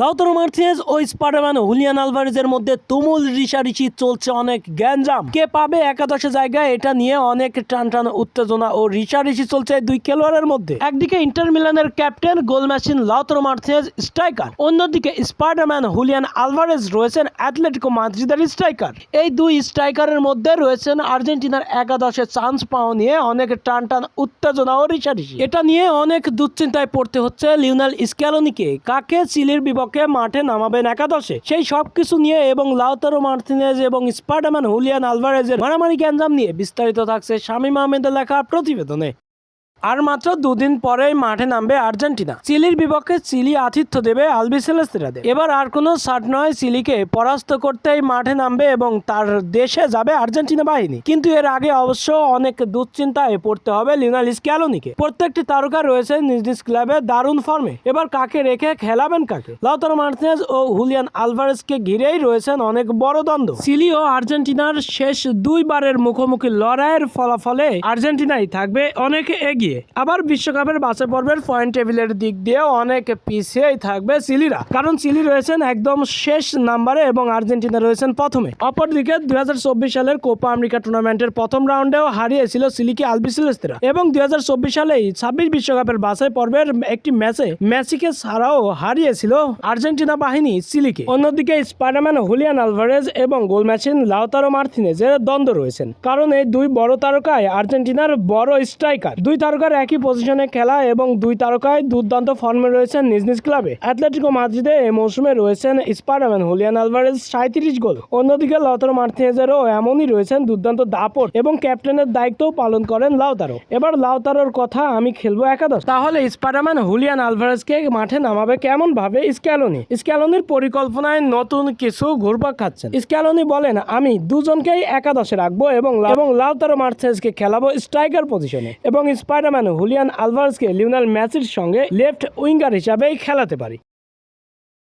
Lautaro Martinez ও Spiderman Julian আলভারেজের মধ্যে তুমুল রিসারিচি চলছে অনেক গ্যাঞ্জাম। কে পাবে একাদশে জায়গায় এটা নিয়ে অনেক টান টান উত্তেজনা ও রিসারিচি চলছে দুই খেলোয়াড়ের মধ্যে। একদিকে ইন্টার মিলানের captain goal machine Lautaro Martinez striker, অন্যদিকে স্পাইডারম্যান হুলিয়ান আলভারেজ রয়েছেন অ্যাথলেটিকো মাদ্রিদের স্ট্রাইকার। এই দুই স্ট্রাইকারের মধ্যে রয়েছেন আর্জেন্টিনার একাদশে চান্স পাওয়া নিয়ে অনেক টান টান উত্তেজনা ও রিসারিচি এটা নিয়ে অনেক দুশ্চিন্তায় পড়তে হচ্ছে লিওনাল স্ক্যালোনিকে। কাকে চিলির বিপক্ষে মাঠে নামাবেন একাদশে। সেই সব কিছু নিয়ে এবং লাউতারো মার্টিনেজ এবং স্পাইডারম্যান হুলিয়ান আলভারেজের মারামারি গ্যাঞ্জাম নিয়ে বিস্তারিত থাকছে শামীম আহমেদের লেখা প্রতিবেদনে। আর মাত্র দুদিন পরেই মাঠে নামবে আর্জেন্টিনা। চিলির বিপক্ষে চিলি আতিথ্য দেবে আলবিসেলেস্তেরাদের। এবার আর কোনো শার্ট নয় চিলিকে, পরাস্ত করতেই মাঠে নামবে এবং তার দেশে যাবে আর্জেন্টিনা বাহিনী। কিন্তু এর আগে অবশ্য অনেক দুশ্চিন্তায় পড়তে হবে লিওনাল স্ক্যালোনিকে। প্রত্যেকটি তারকা রয়েছে নিজ নিজ ক্লাবে দারুণ ফর্মে। এবার কাকে রেখে খেলাবেন কাকে? লাউতারো মার্টিনেজ ও হুলিয়ান আলভারেজকে ঘিরেই রয়েছেন অনেক বড় দ্বন্দ্ব। চিলি ও আর্জেন্টিনার শেষ দুইবারের মুখোমুখি লড়াইয়ের ফলাফলে আর্জেন্টিনাই থাকবে অনেকে এগিয়ে। আবার বিশ্বকাপের বাছাই পর্বের পয়েন্ট টেবিলের দিক দিয়ে অনেক পিছিয়েই থাকবে চিলিরা কারণ চিলি রয়েছেন একদম শেষ নাম্বারে এবং আর্জেন্টিনা রয়েছেন প্রথমে। অপরদিকে দুই সালের কোপা আমেরিকা টুর্নামেন্টের প্রথম রাউন্ডেও হারিয়েছিল সিলিকে আলবিসেলেস্তেরা এবং দুই সালেই ছাব্বিশ বিশ্বকাপের বাছাই পর্বের একটি ম্যাচে মেসিকে ছাড়াও হারিয়েছিল আর্জেন্টিনা বাহিনী চিলিকে অন্যদিকে স্পাইডারম্যান হুলিয়ান আলভারেজ এবং গোল ম্যাচিন লাউতারো মার্থিনেজের দ্বন্দ্ব রয়েছেন। কারণ এই দুই বড় তারকায় আর্জেন্টিনার বড় স্ট্রাইকার। দুই তারকার একই পজিশনে খেলা এবং দুই তারকায় দুর্দান্ত ফর্মে রয়েছেন নিজ নিজ ক্লাবে অ্যাথলেটিকো মাদ্রিদে এই মৌসুমে রয়েছেন স্পাইডারম্যান হুলিয়ান আলভারেজ সাঁত্রিশ গোল। অন্যদিকে লাউতারো মার্থিনেজেরও এমনই রয়েছেন দুর্দান্ত দাপট এবং ক্যাপ্টেনের দায়িত্বও পালন করেন লাউতারো এবার লাউতারোর কথা আমি খেলব একাদশ। তাহলে স্পাইডারম্যান হুলিয়ান আলভারেজকে মাঠে নামাবে কেমন ভাবে স্ক্যালোনি স্ক্যালোনির পরিকল্পনায় নতুন কিছু ঘুরপাক খাচ্ছেন। স্ক্যালোনি বলেন, আমি দুজনকেই একাদশে রাখব এবং এবং লাউতারো মার্থেজকে খেলাবো স্ট্রাইকার পজিশনে এবং স্পাইডারম্যান হুলিয়ান আলভার্সকে লিওনাল ম্যাচের সঙ্গে লেফট উইঙ্গার হিসাবেই খেলাতে পারি।